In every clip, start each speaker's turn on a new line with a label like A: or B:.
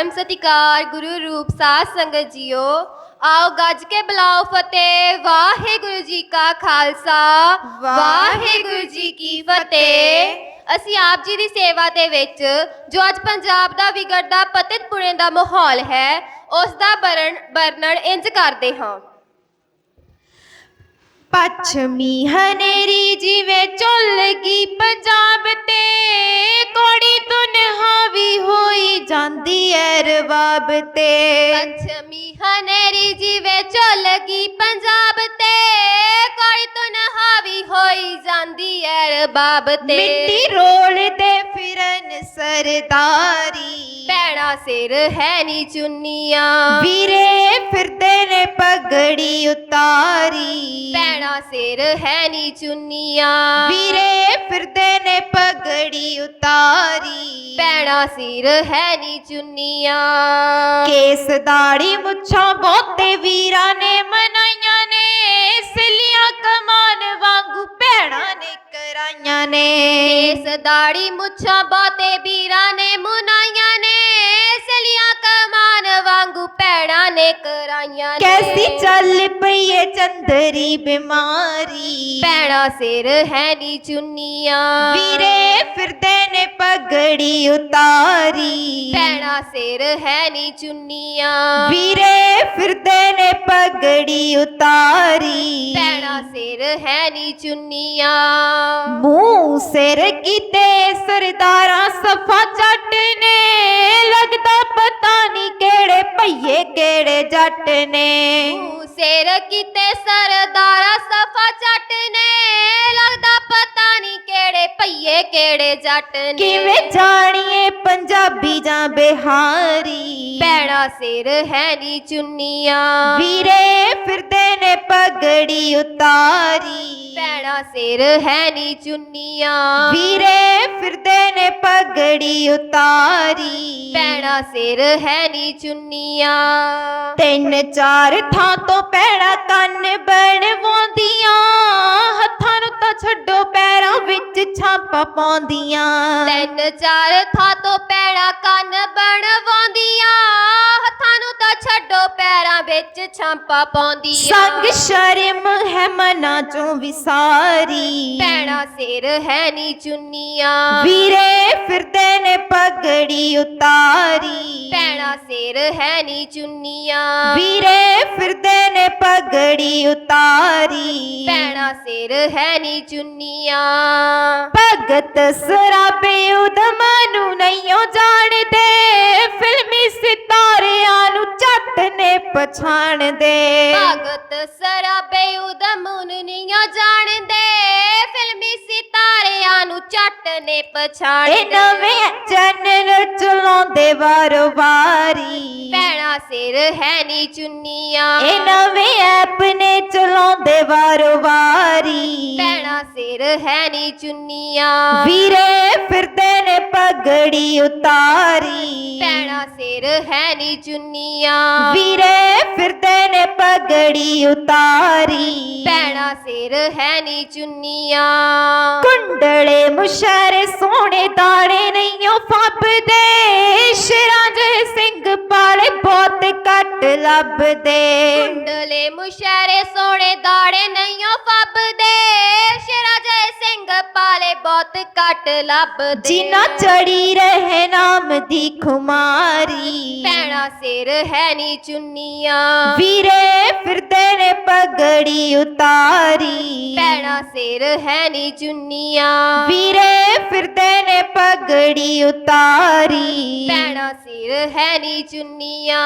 A: ਧਰਮ ਸਤਿਕਾਰ ਗੁਰੂ ਰੂਪ ਸਾਧ ਸੰਗਤ ਜੀਓ, ਆਓ ਗੱਜ ਕੇ ਬੁਲਾਓ ਫਤਿਹ। ਵਾਹਿਗੁਰੂ ਜੀ ਕਾ ਖਾਲਸਾ, ਵਾਹਿਗੁਰੂ ਜੀ ਕੀ ਫਤਿਹ। ਅਸੀਂ ਆਪ ਜੀ ਦੀ ਸੇਵਾ ਦੇ ਵਿੱਚ, ਜੋ ਅੱਜ ਪੰਜਾਬ ਦਾ ਵਿਗੜਦਾ ਪਤਿਤ ਪੁਣੇ ਦਾ ਮਾਹੌਲ ਹੈ, ਉਸ ਦਾ ਵਰਣ ਵਰਣਨ ਇੰਜ ਕਰਦੇ ਹਾਂ।
B: ਪੱਛਮੀ ਹਨੇਰੀ ਜਿਵੇਂ ਝੁੱਲਗੀ ਪੰਜਾਬ ਤੇ, ਕੋੜੀ ਤੁਨ ਹਾਵੀ ਜਾਂਦੀ ਐ ਰਵਾਬ ਤੇ।
A: ਪੱਛਮੀ ਹਨੇਰੀ ਜਿਵੇਂ ਝੁੱਲਗੀ ਪੰਜਾਬ ਤੇ। ਕੋਈ ਤੁਨ ਹਾਵੀ ਹੋਈ ਜਾਂਦੀ ਐ ਰਬਾਬ ਤੇ।
B: ਮਿੱਟੀ ਰੋਲਦੇ ਫਿਰਨ ਸਰਦਾਰੀ।
A: ਪੈਣਾ ਸਿਰ ਹੈ ਨੀ ਚੁੰਨੀਆਂ।
B: ਵੀਰੇ ਫਿਰਦੇ ਨੇ ਪਗੜੀ ਉਤਾਰੀ।
A: ਪੈਣਾ ਸਿਰ ਹੈ ਨੀ ਚੁੰਨੀਆਂ।
B: ਵੀਰੇ ਫਿਰਦੇ ਨੇ ਪਗੜੀ ਉਤਾਰੀ।
A: ਪੈਣਾ ਸਿਰ ਹੈ ਨੀ ਚੁੰਨੀਆਂ।
B: ਕੇਸ ਦਾੜੀ ਮੁੱਛਾਂ ਬਹੁਤੇ ਵੀਰਾਂ ਨੇ ਮਨਾਈਆਂ ਨੇ ਸਿਲੀਆਂ ਕਮਾਨ ਵਾਂਗੂ ਭੈਣਾਂ ਨੇ ਕਰਾਈਆਂ ਨੇ
A: ਇਸ ਦਾੜੀ ਮੁੱਛਾਂ ਬਹੁਤੇ ਵੀਰਾਂ ਨੇ ਮੁਨਾਈਆਂ ਨੇ ਸਲੀਆਂ ਕਮਾਨ ਵਾਂਗੂ ਪੈੜਾਂ ਨੇ ਕਰਾਈਆਂ ਨੇ
B: ਕੈਸੀ ਚੱਲ ਪਈ ਏ ਚੰਦਰੀ ਬਿਮਾਰੀ
A: ਪੈਣਾ ਸਿਰ ਹੈ ਨੀ ਚੁੰਨੀਆਂ
B: ਵੀਰੇ ਫਿਰਦੇ ਨੇ ਪਗੜੀ ਉਤਾਰੀ
A: ਪੈਣਾ ਸਿਰ ਹੈ ਨੀ ਚੁੰਨੀਆਂ
B: ਵੀਰੇ ਫਿਰਦੇ ਨੇ ਪਗੜੀ ਉਤਾਰੀ
A: ਪੈਣਾ ਸਿਰ ਹੈ ਨੀ ਚੁੰਨੀਆਂ
B: ਮੂੰਹ ਸਿਰ ਕੀਤੇ ਸਰਦਾਰਾਂ ਸਫਾ ਜੱਟ ਨੇ ਲੱਗਦਾ ਪਤਾ ਨਹੀਂ ਕਿਹੜੇ ਭਈਏ ਕਿਹੜੇ ਜੱਟ ਨੇ
A: ਮੂੰਹ ਸਿਰ ਕੀਤੇ ਸਰਦਾਰਾ ਸਫਾ ਚੱਟ ਨੇ ਲੱਗਦਾ ਪਤਾ ਨਹੀਂ ਕਿਹੜੇ ਭਈਏ ਕਿਹੜੇ ਜੱਟ ਨੇ
B: ਕਿਵੇਂ ਜਾਣੀਏ ਪੰਜਾਬੀ ਜਾਂ ਬਿਹਾਰੀ
A: ਪੈਣਾ ਸਿਰ ਹੈ ਨੀ ਚੁੰਨੀਆਂ
B: ਵੀਰੇ ਫਿਰਦੇ ਨੇ ਪਗੜੀ ਉਤਾਰੀ
A: ਪੈਣਾ ਸਿਰ ਹੈ ਨੀ ਚੁੰਨੀਆਂ
B: ਵੀਰੇ ਫਿਰਦੇ ਨੇ ਪਗੜੀ ਉਤਾਰੀ
A: ਪੈਣਾ ਸਿਰ ਹੈ ਨੀ ਚੁੰਨੀਆਂ
B: ਤਿੰਨ ਚਾਰ ਥਾਂ ਤੋਂ ਪੈੜਾ ਕੰਨ ਬਣਵਾਉਂਦੀਆਂ ਹੱਥਾਂ ਨੂੰ ਤਾਂ ਛੱਡੋ ਪੈਰਾਂ ਵਿੱਚ ਛਾਪਾ ਪਾਉਂਦੀਆਂ।
A: ਤਿੰਨ ਚਾਰ ਥਾਂ ਤੋਂ ਪੈਣਾ ਕੰਨ ਬਣਵਾਉਂਦੀਆਂ ਹੱਥਾਂ ਨੂੰ ਤਾਂ ਛੱਡੋ ਪੈਰਾਂ ਵਿੱਚ ਛਾਂਪਾ ਪਾਉਂਦੀਆਂ
B: ਸੰਗ ਸ਼ਰਮ ਹੈ ਮਨਾਂ ਚੋਂ ਵਿਸਾਰੀ
A: ਪੈਣਾ ਸਿਰ ਹੈ ਨੀ ਚੁੰਨੀਆਂ
B: ਵੀਰੇ ਫਿਰਦੇ ਨੇ ਪਗੜੀ ਉਤਾਰੀ
A: ਪੈਣਾ ਸਿਰ ਹੈ ਨੀ ਚੁੰਨੀਆਂ
B: ਵੀਰੇ ਫਿਰਦੇ ਨੇ ਪਗੜੀ ਉਤਾਰੀ
A: ਪੈਣਾ ਸਿਰ ਹੈ ਨੀ ਚੁੰਨੀਆਂ
B: ਭਗਤ ਸਰਾਬੇ ਉਦਮ ਨੂੰ ਨਹੀਂਓ ਜਾਣਦੇ ਫਿਲਮੀ ਸਿਤਾਰਿਆਂ ਨੂੰ ਝੱਟ ਨੇ ਪਛਾਣਦੇ।
A: ਭਗਤ ਸਰਾਬੇ ਉਦਮ ਨੀਆਂ ਜਾਣਦੇ। ਫਿਲਮੀ ਸਿਤਾਰਿਆਂ ਨੂੰ ਝੱਟ ਨੇ ਪਛਾਣਦੇ।
B: ਨਵੇਂ ਚੈਨਲ ਚਲਾਉਂਦੇ ਵਾਰੋ ਵਾਰੀ।
A: ਪੈਣਾ ਸਿਰ ਹੈ ਨੀ ਚੁੰਨੀਆਂ।
B: ਇਹ ਨਵੇਂ ਐਪ ਨੇ ਚਲਾਉਂਦੇ ਵਾਰੋ ਵਾਰੀ।
A: ਪੈਣਾ ਸਿਰ ਹੈ ਨੀ ਚੁੰਨੀਆਂ।
B: ਵੀਰੇ ਫਿਰਦੇ ਨੇ ਪਗੜੀ ਉਤਾਰੀ।
A: ਪੈਣਾ ਸਿਰ ਹੈ ਨੀ ਚੁੰਨੀਆਂ।
B: ਵੀਰੇ ਫਿਰਦੇ ਨੇ ਪਗੜੀ ਉਤਾਰੀ।
A: ਪੈਣਾ ਸਿਰ ਹੈ ਨੀ ਚੁੰਨੀਆਂ।
B: ਕੁੰਡਲੇ ਮੁਸ਼ਾਰੇ ਸੋਹਣੇ ਦਾਣੇ ਨਹੀਂਓ ਫੱਬਦੇ ਸ਼ੇਰਾਂ ਜੇ ਸਿੰਘ ਪਾਲੇ ਬਹੁਤ ਘੱਟ ਲੱਭਦੇ।
A: ਕੁੰਡਲੇ ਮੁਸ਼ਾਰੇ ਸੋਹਣੇ ਦਾੜੇ ਨਹੀਂਓ ਫੱਬਦੇ ਸ਼ੇਰਾ ਜੈ ਸਿੰਘ ਪਾਲੇ ਬਹੁਤ ਘੱਟ ਲੱਭਦੇ।
B: ਜਿਨਾ ਚੜੀ ਰਹੇ ਨਾਮ ਦੀ ਖੁਮਾਰੀ।
A: ਪੈਣਾ ਸਿਰ ਹੈ ਨੀ ਚੁੰਨੀਆਂ।
B: ਵੀਰੇ ਫਿਰਦੇ ਨੇ ਪਗੜੀ ਉਤਾਰੀ।
A: ਪੈਣਾ ਸਿਰ ਹੈ ਨੀ ਚੁੰਨੀਆਂ।
B: ਵੀਰੇ ਫਿਰਦੇ ਨੇ ਪਗੜੀ ਉਤਾਰੀ।
A: ਪੈਣਾ ਸਿਰ ਹੈ ਨੀ ਚੁੰਨੀਆਂ।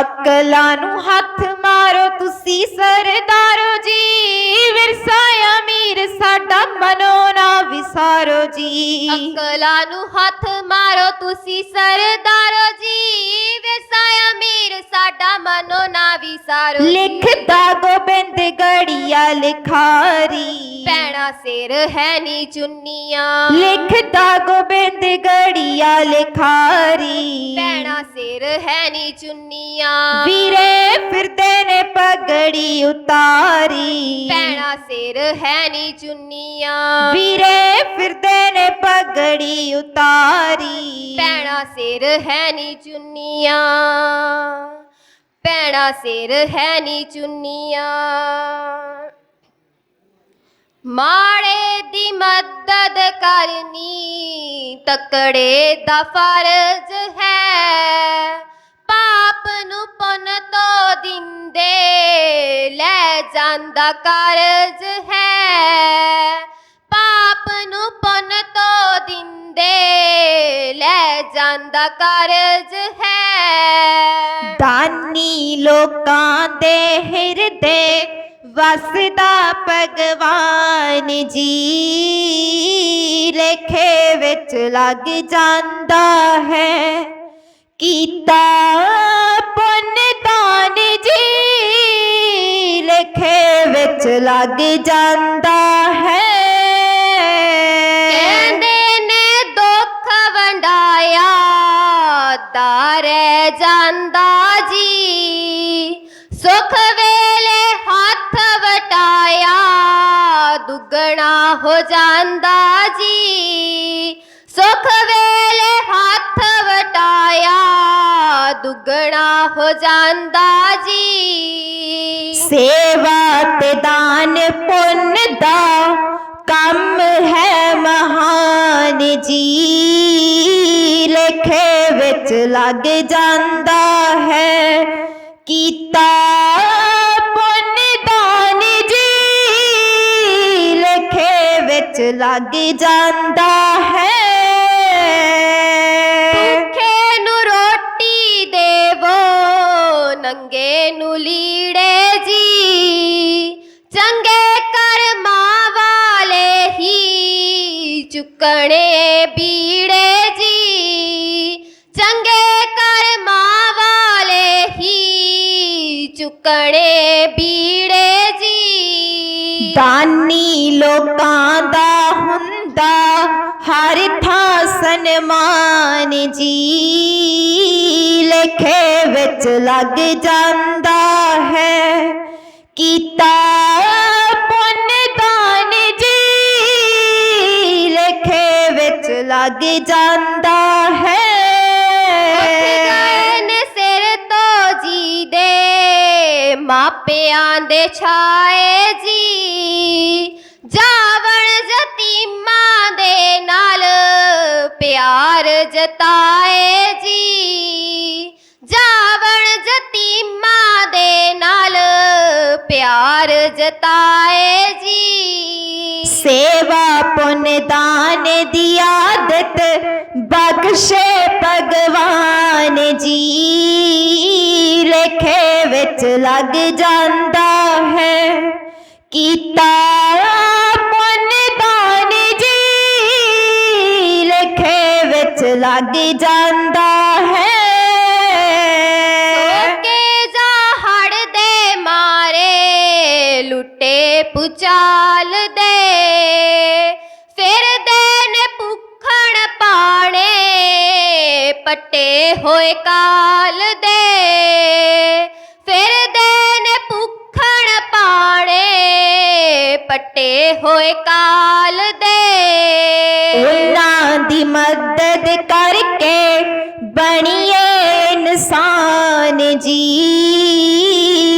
B: ਅਕਲਾਂ ਨੂੰ ਹੱਥ ਮਾਰੋ ਤੁਸੀਂ ਸਰਦਾਰੋ ਜੀ ਵਿਰਸਾ ਅਮੀਰ ਸਾਡਾ ਮਨੋ ਨਾ ਵਿਸਾਰੋ ਜੀ।
A: ਅਕਲਾਂ ਨੂੰ ਹੱਥ ਮਾਰੋ ਤੁਸੀਂ ਸਰਦਾਰੋ ਜੀ ਵਿਰਸਾ ਅਮੀਰ ਸਾਡਾ ਮਨੋ ਨਾ ਵਿਸਾਰੋ।
B: ਲਿਖਦਾ ਗੋਬਿੰਦ ਗੜੀਆ ਲਿਖਾਰੀ।
A: ਪੈਣਾ ਸਿਰ ਹੈ ਨੀ ਚੁੰਨੀਆਂ।
B: ਲਿਖਦਾ ਗੋਬਿੰਦ ਗੜੀਆ ਲਿਖਾਰੀ।
A: ਪੈਣਾ ਸਿਰ ਹੈ ਨੀ ਚੁੰਨੀਆਂ।
B: ਵੀਰੇ ਫਿਰਦੇ ਨੇ ਪਗੜੀ ਉਤਾਰੀ।
A: ਭੈਣਾ ਸਿਰ ਹੈ ਨੀ ਚੁੰਨੀਆਂ।
B: ਵੀਰੇ ਫਿਰਦੇ ਨੇ ਪਗੜੀ ਉਤਾਰੀ।
A: ਭੈਣਾ ਸਿਰ ਹੈ ਨੀ ਚੁੰਨੀਆਂ। ਭੈਣਾ ਸਿਰ ਹੈ ਨੀ ਚੁੰਨੀਆਂ। ਮਾੜੇ ਦੀ ਮਦਦ ਕਰਨੀ ਤਕੜੇ ਦਾ ਫਰਜ਼ ਹੈ। ਜਾਂਦਾ ਕਾਰਜ ਹੈ। ਪਾਪ ਨੂੰ ਪੁੰਨ ਤੋਂ ਦਿੰਦੇ, ਲੈ ਜਾਂਦਾ ਕਾਰਜ ਹੈ।
B: ਦਾਨੀ ਲੋਕਾਂ ਦੇ ਹਿਰਦੇ, ਵਸਦਾ ਭਗਵਾਨ ਜੀ। ਲੇਖੇ ਵਿੱਚ ਲੱਗ ਜਾਂਦਾ ਹੈ, ਕੀਤਾ लग जाता है। ने दुख
A: वंडाया तारे जी। सुख वेले हाथ वटाया दुगना हो जांदा जी। सुख वेले हाथ वटाया दुगना हो जांदा जी। सेवा ते दान पुन दा,
B: कम है महान जी। लेखे बिच लग जाता है, कीता पुन दान जी लेखे बिच लग जाता ਜੀ ਦਾਨੀ ਲੋਕਾਂ ਦਾ ਹੁੰਦਾ ਹਰ ਥਾਂ ਸਨਮਾਨ ਜੀ ਲੇਖੇ ਵਿੱਚ ਲੱਗ ਜਾਂਦਾ ਹੈ ਕੀਤਾ ਪੁੰਨ ਦਾਨ ਜੀ ਲੇਖੇ ਵਿੱਚ ਲੱਗ ਜਾਂਦਾ
A: ਮਾਪਿਆਂ ਦੇ ਛਾਏ ਜੀ ਜਾਵਣ ਜਤੀਮਾਂ ਦੇ ਨਾਲ ਪਿਆਰ ਜਤਾਏ ਜੀ ਜਾਵਣ ਜਤੀਮਾਂ ਦੇ ਨਾਲ ਪਿਆਰ ਜਤਾਏ ਜੀ
B: ਸੇਵਾ ਪੁੰਨ ਦਾਨ ਦੀ ਆਦਤ ਬਖਸ਼ੇ ਭਗਵਾਨ ਜੀ ਲੇਖੇ ਵਿੱਚ ਲੱਗ ਜਾਂਦਾ ਹੈ। ਕੀਤਾ ਪੁੰਨ ਦਾਨ ਜੀ ਲੇਖੇ ਵਿੱਚ ਲੱਗ ਜਾਂਦਾ ਹੈ।
A: ਕੇ ਮਾਰੇ, ਲੁੱਟੇ ਪੁਚਾਲ ਦੇ। ਫਿਰਦੇ ਨੇ ਭੁੱਖਣ ਪਾਣੇ, ਪੱਟੇ ਹੋਏ ਕਾ ਪੱਟੇ ਹੋਏ ਕਾਲ ਦੇ।
B: ਉਹਨਾਂ ਦੀ ਮਦਦ ਕਰਕੇ ਬਣੀਏ ਇਨਸਾਨ ਜੀ।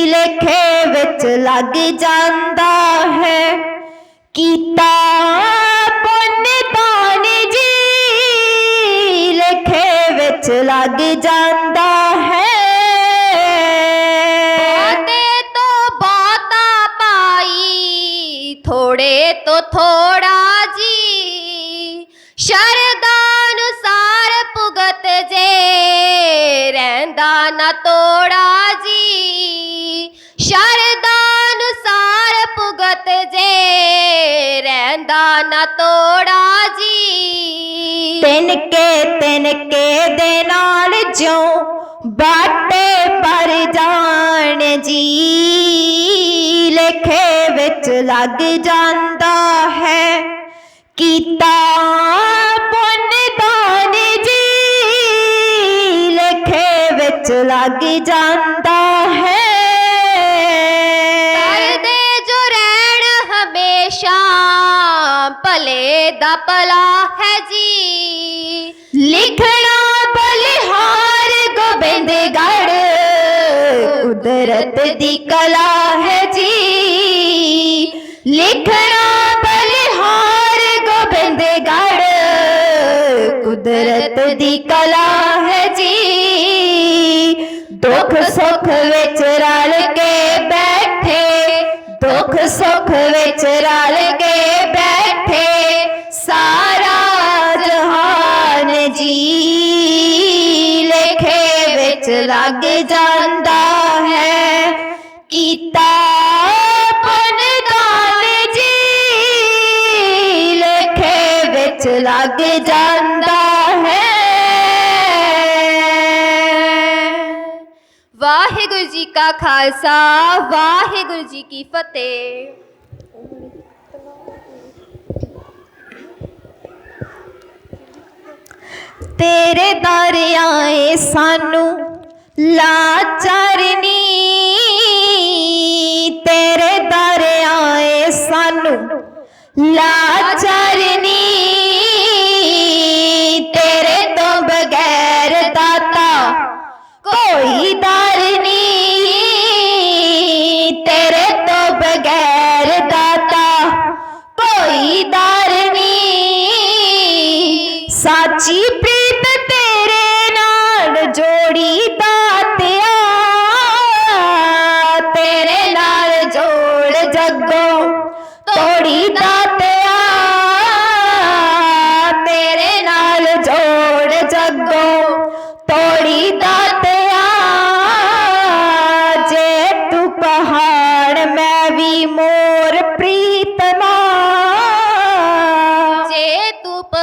B: ਲੇਖੇ ਵਿੱਚ ਲੱਗ ਜਾਂਦਾ ਹੈ, ਕੀਤਾ
A: ਰਹਿੰਦਾ ਨਾ ਤੋੜਾ ਜੀ। ਸ਼ਰਦਾ ਅਨੁਸਾਰ ਭੁਗਤ ਜੇ, ਰਹਿੰਦਾ ਨਾ ਤੋੜਾ ਜੀ।
B: ਤਿਨਕੇ ਤਿਨਕੇ ਦੇ ਨਾਲ ਜਿਉ ਬਾਟੇ ਪਰ ਜਾਣ ਜੀ। ਲੇਖੇ ਵਿੱਚ ਲੱਗ ਜਾਂਦਾ ਹੈ, ਕੀਤਾ ਕੁਦਰਤ ਦੀ ਕਲਾ ਹੈ ਜੀ। ਲਿਖਣਾ ਬਲਿਹਾਰ ਗੋਬਿੰਦਗੜ੍ਹ, ਕੁਦਰਤ ਦੀ ਕਲਾ ਹੈ ਜੀ। ਦੁੱਖ ਸੁੱਖ ਵਿੱਚ ਰਲ ਕੇ ਬੈਠੇ, ਦੁੱਖ ਸੁੱਖ ਵਿੱਚ ਰਲ ਵਿੱਚ ਲੱਗ ਜਾਂਦਾ ਹੈ ਕੀਤਾ ਪਨਦਾਨ ਜੀ ਲੇਖੇ ਵਿੱਚ ਲੱਗ ਜਾਂਦਾ ਹੈ
A: ਵਾਹਿਗੁਰੂ ਜੀ ਕਾ ਖਾਲਸਾ ਵਾਹਿਗੁਰੂ ਜੀ ਕੀ ਫਤਿਹ
B: ਤੇਰੇ ਦਰ ਆਏ ਸਾਨੂੰ। ਲਾਚਰਨੀ ਤੇਰੇ ਦਰ ਆਏ ਸਾਨੂੰ। ਲਾਚਰਨੀ ਤੇਰੇ ਤੋਂ ਬਗੈਰ ਦਾਤਾ। ਕੋਈ ਦਰ ਨਹੀਂ ਤੇਰੇ ਤੋਂ ਬਗੈਰ ਦਾਤਾ। ਕੋਈ ਦਰ ਨਹੀਂ ਸਾਚੀ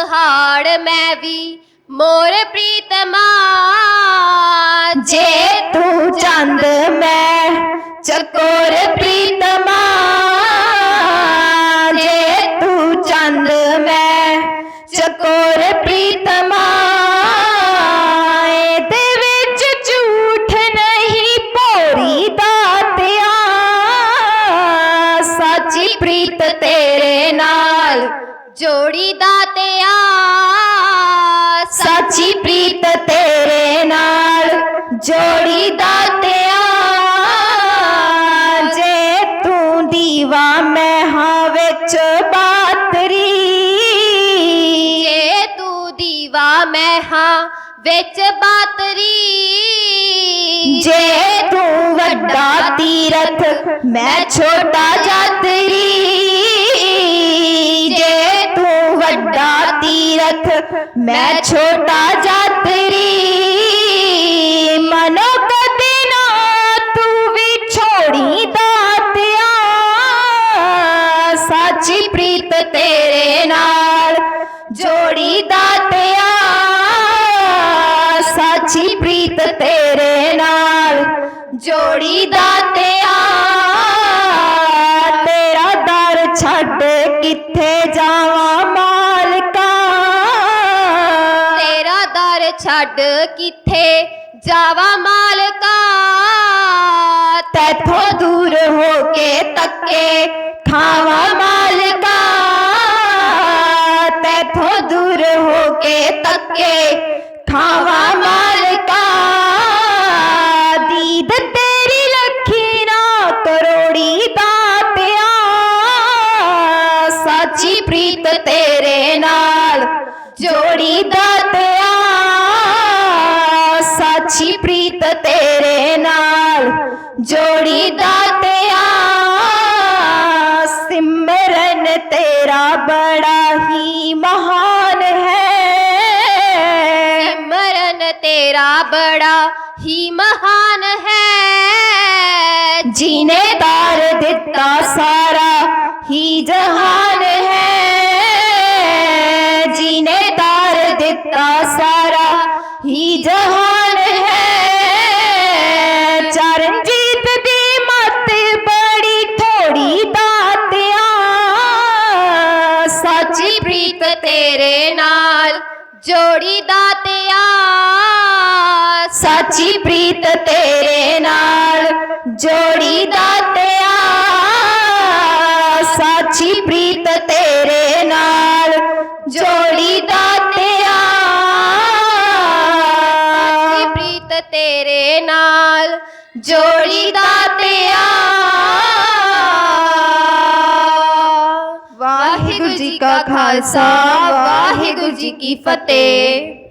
B: ਤੂੰ ਮੈਂ ਵੀ ਮੋਰ ਪ੍ਰੀਤਮਾ
A: ਜੇ ਤੂੰ
B: ਚੰਦ ਮੈਂ ਚਕੋਰ ਪ੍ਰੀਤਮ जोड़ी दाते आ प्रीत तेरे नाल जोड़ी दाते जे तू दीवा मैं
A: हाँ बिच बातरी। जे तू दीवा मैं
B: हाँ बिच बातरी। जे तू वड्डा तीरथ मैं छोटा जातरी। मैं छोटा जातरी मनो कदना तू भी छोड़ी दातिया। साची प्रीत तेरे नाल, जोड़ी दातिया। साची प्रीत तेरे नाल, जोड़ी दातिया। तेरा दर छड़ किथे? ਛੱਡ ਕਿੱਥੇ ਜਾਵਾ ਮਾਲਕਾ ਤੈਥੋਂ ਦੂਰ ਹੋ ਕੇ ਤੱਕੇ ਖਾਵਾਂ ਮਾਲਕਾ ਤੈਥੋਂ ਦੂਰ ਹੋ ਕੇ ਤੱਕੇ ਖਾਵਾਂ ਮਾਲਕਾ ਦੀਦ ਤੇਰੀ ਲੱਖੀ ਨਾ ਕਰੋੜੀ ਦਾਤਿਆ ਸਾਚੀ ਪ੍ਰੀਤ ਤੇਰੇ ਨਾਲ ਜੋੜੀ ਦਾਤਿਆ जोड़ी दाते सिमरन तेरा बड़ा ही महान है। सिमरन तेरा बड़ा ही महान है। जीने दार दिता
A: सारा ही जहान प्रीत तेरे
B: नाल जोड़ी दातया साची प्रीत तेरे नाल जोड़ी दातया प्रीत
A: तेरे नाल जोड़ी दातया
B: वाहिगुरु जी का खालसा वाहिगुरु जी की फतेह।